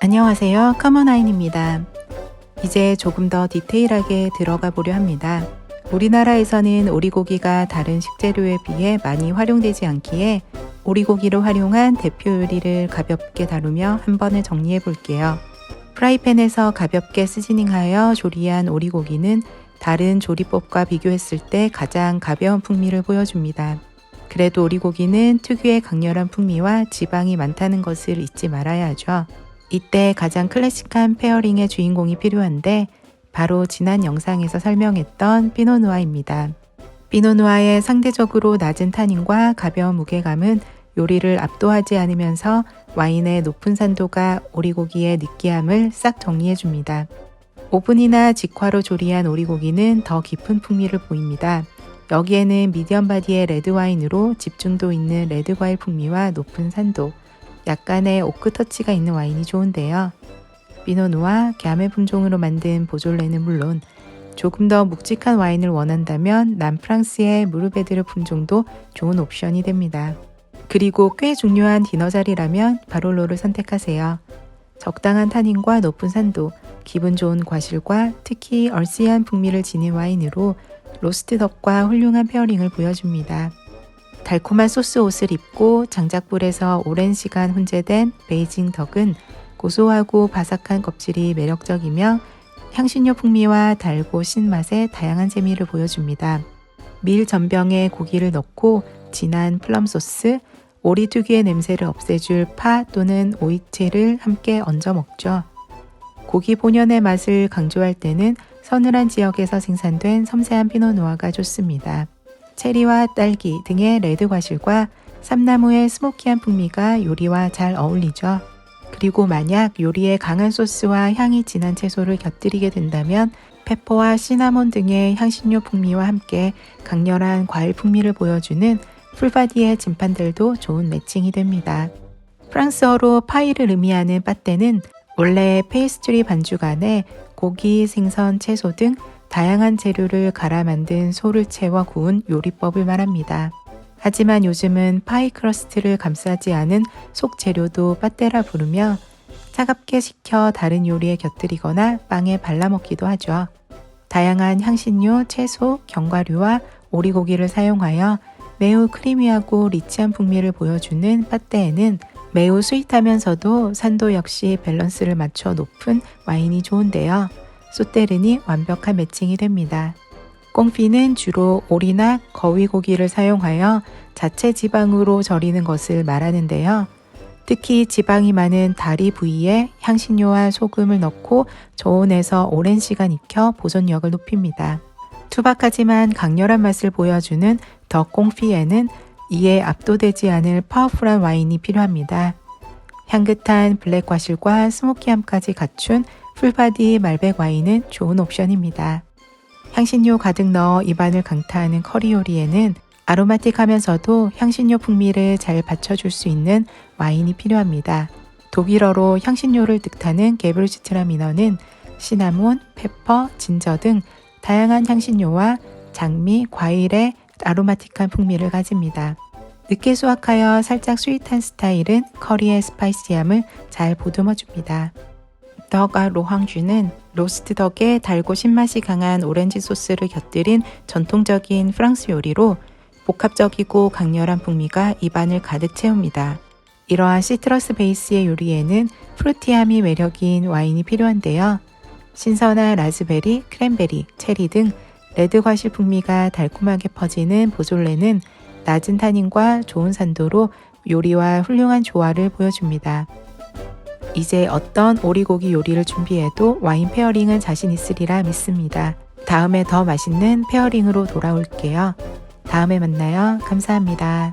안녕하세요. 커먼아인입니다. 이제 조금 더 디테일하게 들어가 보려 합니다. 우리나라에서는 오리고기가 다른 식재료에 비해 많이 활용되지 않기에 오리고기를 활용한 대표 요리를 가볍게 다루며 한 번에 정리해 볼게요. 프라이팬에서 가볍게 시즈닝하여 조리한 오리고기는 다른 조리법과 비교했을 때 가장 가벼운 풍미를 보여줍니다. 그래도 오리고기는 특유의 강렬한 풍미와 지방이 많다는 것을 잊지 말아야 하죠. 이때 가장 클래식한 페어링의 주인공이 필요한데 바로 지난 영상에서 설명했던 피노누아입니다. 피노누아의 상대적으로 낮은 탄닌과 가벼운 무게감은 요리를 압도하지 않으면서 와인의 높은 산도가 오리고기의 느끼함을 싹 정리해 줍니다. 오븐이나 직화로 조리한 오리고기는 더 깊은 풍미를 보입니다. 여기에는 미디엄 바디의 레드 와인으로 집중도 있는 레드 과일 풍미와 높은 산도, 약간의 오크 터치가 있는 와인이 좋은데요. 비노누와 갸메 품종으로 만든 보졸레는 물론 조금 더 묵직한 와인을 원한다면 남프랑스의 무르베드르 품종도 좋은 옵션이 됩니다. 그리고 꽤 중요한 디너 자리라면 바롤로를 선택하세요. 적당한 탄닌과 높은 산도, 기분 좋은 과실과 특히 얼씨한 풍미를 지닌 와인으로 로스트 덕과 훌륭한 페어링을 보여줍니다. 달콤한 소스 옷을 입고 장작불에서 오랜 시간 훈제된 베이징 덕은 고소하고 바삭한 껍질이 매력적이며 향신료 풍미와 달고 신맛의 다양한 재미를 보여줍니다. 밀 전병에 고기를 넣고 진한 플럼 소스, 오리 특유의 냄새를 없애줄 파 또는 오이채를 함께 얹어 먹죠. 고기 본연의 맛을 강조할 때는 서늘한 지역에서 생산된 섬세한 피노누아가 좋습니다. 체리와 딸기 등의 레드 과실과 삼나무의 스모키한 풍미가 요리와 잘 어울리죠. 그리고 만약 요리에 강한 소스와 향이 진한 채소를 곁들이게 된다면 페퍼와 시나몬 등의 향신료 풍미와 함께 강렬한 과일 풍미를 보여주는 풀바디의 진판들도 좋은 매칭이 됩니다. 프랑스어로 파이를 의미하는 빠떼는 원래 페이스트리 반죽 안에 고기, 생선, 채소 등 다양한 재료를 갈아 만든 소를 채워 구운 요리법을 말합니다. 하지만 요즘은 파이 크러스트를 감싸지 않은 속 재료도 빠떼라 부르며 차갑게 식혀 다른 요리에 곁들이거나 빵에 발라 먹기도 하죠. 다양한 향신료, 채소, 견과류와 오리고기를 사용하여 매우 크리미하고 리치한 풍미를 보여주는 빠떼에는 매우 스윗하면서도 산도 역시 밸런스를 맞춰 높은 와인이 좋은데요. 소테른이 완벽한 매칭이 됩니다. 꽁피는 주로 오리나 거위고기를 사용하여 자체 지방으로 절이는 것을 말하는데요. 특히 지방이 많은 다리 부위에 향신료와 소금을 넣고 저온에서 오랜 시간 익혀 보존력을 높입니다. 투박하지만 강렬한 맛을 보여주는 더 꽁피에는 이에 압도되지 않을 파워풀한 와인이 필요합니다. 향긋한 블랙 과실과 스모키함까지 갖춘 풀바디 말백 와인은 좋은 옵션입니다. 향신료 가득 넣어 입안을 강타하는 커리 요리에는 아로마틱하면서도 향신료 풍미를 잘 받쳐줄 수 있는 와인이 필요합니다. 독일어로 향신료를 뜻하는 게브르시트라미너는 시나몬, 페퍼, 진저 등 다양한 향신료와 장미, 과일의 아로마틱한 풍미를 가집니다. 늦게 수확하여 살짝 스윗한 스타일은 커리의 스파이시함을 잘 보듬어 줍니다. 덕아 로황주는 로스트 덕에 달고 신맛이 강한 오렌지 소스를 곁들인 전통적인 프랑스 요리로 복합적이고 강렬한 풍미가 입안을 가득 채웁니다. 이러한 시트러스 베이스의 요리에는 프루티함이 매력인 와인이 필요한데요. 신선한 라즈베리, 크랜베리, 체리 등 레드 과실 풍미가 달콤하게 퍼지는 보졸레는 낮은 탄닌과 좋은 산도로 요리와 훌륭한 조화를 보여줍니다. 이제 어떤 오리고기 요리를 준비해도 와인 페어링은 자신 있으리라 믿습니다. 다음에 더 맛있는 페어링으로 돌아올게요. 다음에 만나요. 감사합니다.